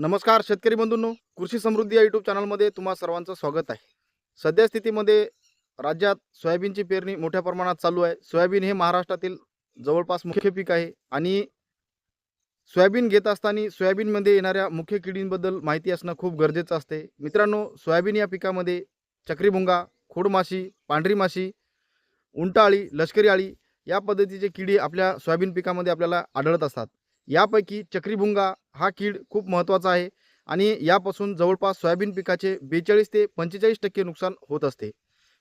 नमस्कार शेतकरी बंधूंनो कृषी समृद्धी या यूट्यूब चॅनलमध्ये तुम्हा सर्वांचं स्वागत आहे. सध्या स्थितीमध्ये राज्यात सोयाबीनची पेरणी मोठ्या प्रमाणात चालू आहे. सोयाबीन हे महाराष्ट्रातील जवळपास मुख्य पीक आहे आणि सोयाबीन घेत असताना सोयाबीनमध्ये येणाऱ्या मुख्य किडींबद्दल माहिती असणं खूप गरजेचं असते. मित्रांनो सोयाबीन या पिकामध्ये चक्रीभुंगा खोडमाशी पांढरी माशी उंटाळी लष्करी आळी या पद्धतीचे किडी आपल्या सोयाबीन पिकामध्ये आपल्याला आढळत असतात. यापैकी चक्रीभुंगा हा कीड खूप महत्त्वाचा आहे आणि यापासून जवळपास सोयाबीन पिकाचे बेचाळीस ते पंचेचाळीस टक्के नुकसान होत असते.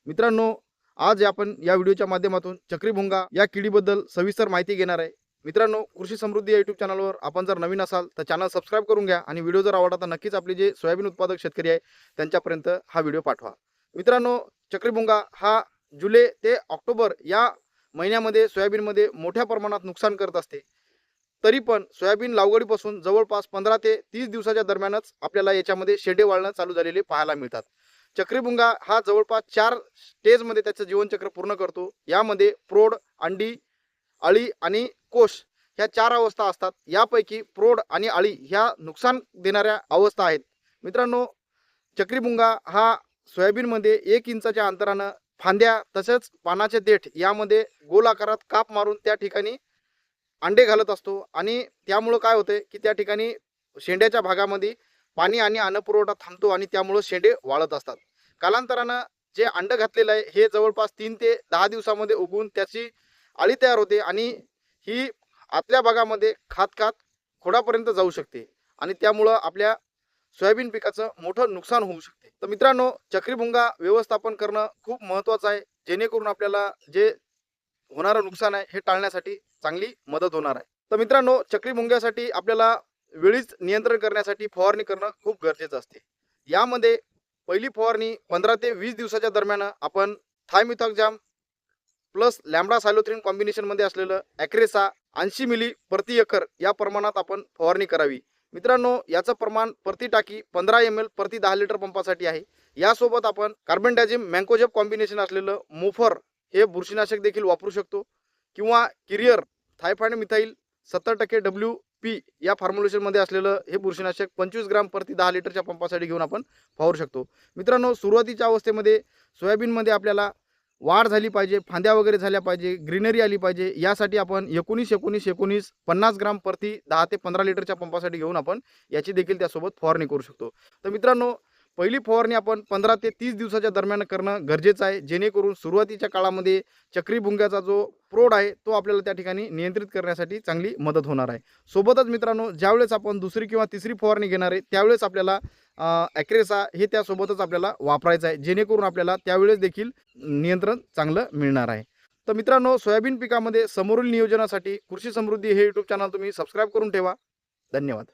मित्रांनो आज आपण या व्हिडिओच्या माध्यमातून चक्रीभुंगा या किडीबद्दल सविस्तर माहिती घेणार आहे. मित्रांनो कृषी समृद्धी या यूट्यूब चॅनलवर आपण जर नवीन असाल तर चॅनल सबस्क्राईब करून घ्या आणि व्हिडिओ जर आवडला तर नक्कीच आपले जे सोयाबीन उत्पादक शेतकरी आहे त्यांच्यापर्यंत हा व्हिडिओ पाठवा. मित्रांनो चक्रीभुंगा हा जुलै ते ऑक्टोबर या महिन्यामध्ये सोयाबीनमध्ये मोठ्या प्रमाणात नुकसान करत असते. तरी पण सोयाबीन लागवडीपासून जवळपास पंधरा ते तीस दिवसाच्या दरम्यानच आपल्याला याच्यामध्ये शेडे वाळणं चालू झालेले पाहायला मिळतात. चक्रीभुंगा हा जवळपास चार स्टेजमध्ये त्याचं जीवनचक्र पूर्ण करतो. यामध्ये प्रौढ अंडी अळी आणि कोश ह्या चार अवस्था असतात. यापैकी प्रौढ आणि अळी ह्या नुकसान देणाऱ्या अवस्था आहेत. मित्रांनो चक्रीभुंगा हा सोयाबीनमध्ये एक इंचाच्या अंतरानं फांद्या तसेच पानाचे देठ यामध्ये गोल आकारात काप मारून त्या ठिकाणी अंडे घालत असतो आणि त्यामुळं काय होते की त्या ठिकाणी शेंड्याच्या भागामध्ये पाणी आणि अन्नपुरवठा थांबतो आणि त्यामुळं शेंडे वाळत असतात. कालांतरानं जे अंड घातलेलं आहे हे जवळपास तीन ते दहा दिवसामध्ये उगवून त्याची अळी तयार होते आणि ही आतल्या भागामध्ये खात खात खोडापर्यंत जाऊ शकते आणि त्यामुळं आपल्या सोयाबीन पिकाचं मोठं नुकसान होऊ शकते. तर मित्रांनो चक्रीभुंगा व्यवस्थापन करणं खूप महत्त्वाचं आहे जेणेकरून आपल्याला जे होणारं नुकसान आहे हे टाळण्यासाठी चांगली मदत होणार आहे. तर मित्रांनो चक्रीभुंग्यासाठी आपल्याला वेळीच नियंत्रण करण्यासाठी फवारणी करणं खूप गरजेचं असते. यामध्ये पहिली फवारणी पंधरा ते वीस दिवसाच्या दरम्यान आपण थायमिथॉक्झॅम प्लस लॅम्बडा सायलोथ्रिन कॉम्बिनेशनमध्ये असलेलं ॲक्रेसा ऐंशी मिली प्रति एकर या प्रमाणात आपण फवारणी करावी. मित्रांनो याचं प्रमाण प्रति टाकी पंधरा एम एल प्रति दहा लिटर पंपासाठी आहे. यासोबत आपण कार्बन डायझिम मँकोजेप कॉम्बिनेशन असलेलं मोफर हे बुरशीनाशक देखील वापरू शकतो किंवा किरियर थायफॉइड मिथाईल सत्तर टक्के डब्ल्यू पी या फॉर्म्युलेशनमध्ये असलेलं हे बुरशीनाशक पंचवीस ग्राम प्रति दहा लिटरच्या पंपासाठी घेऊन आपण फवारू शकतो. मित्रांनो सुरुवातीच्या अवस्थेमध्ये सोयाबीनमध्ये आपल्याला वाढ झाली पाहिजे फांद्या वगैरे झाल्या पाहिजे ग्रीनरी आली पाहिजे यासाठी आपण एकोणीस एकोणीस एकोणीस पन्नास ग्राम प्रति दहा ते पंधरा लिटरच्या पंपासाठी घेऊन आपण याची देखील त्यासोबत फवारणी करू शकतो. तर मित्रांनो पहिली फवारणी आपण पंधरा ते तीस दिवसाच्या दरम्यान करणं गरजेचं आहे. जेणेकरून सुरुवातीच्या काळामध्ये चक्रीभुंग्याचा जो प्रोड आहे तो आपल्याला त्या ठिकाणी नियंत्रित करण्यासाठी चांगली मदत होणार आहे. सोबतच मित्रांनो ज्यावेळेस आपण दुसरी किंवा तिसरी फवारणी घेणार आहे त्यावेळेस आपल्याला ॲक्रेसा हे त्यासोबतच आपल्याला वापरायचं आहे. जेणेकरून आपल्याला त्यावेळेस देखील नियंत्रण चांगलं मिळणार आहे. तर मित्रांनो सोयाबीन पिकामध्ये समोरील नियोजनासाठी कृषी समृद्धी हे यूट्यूब चॅनल तुम्ही सबस्क्राईब करून ठेवा. धन्यवाद.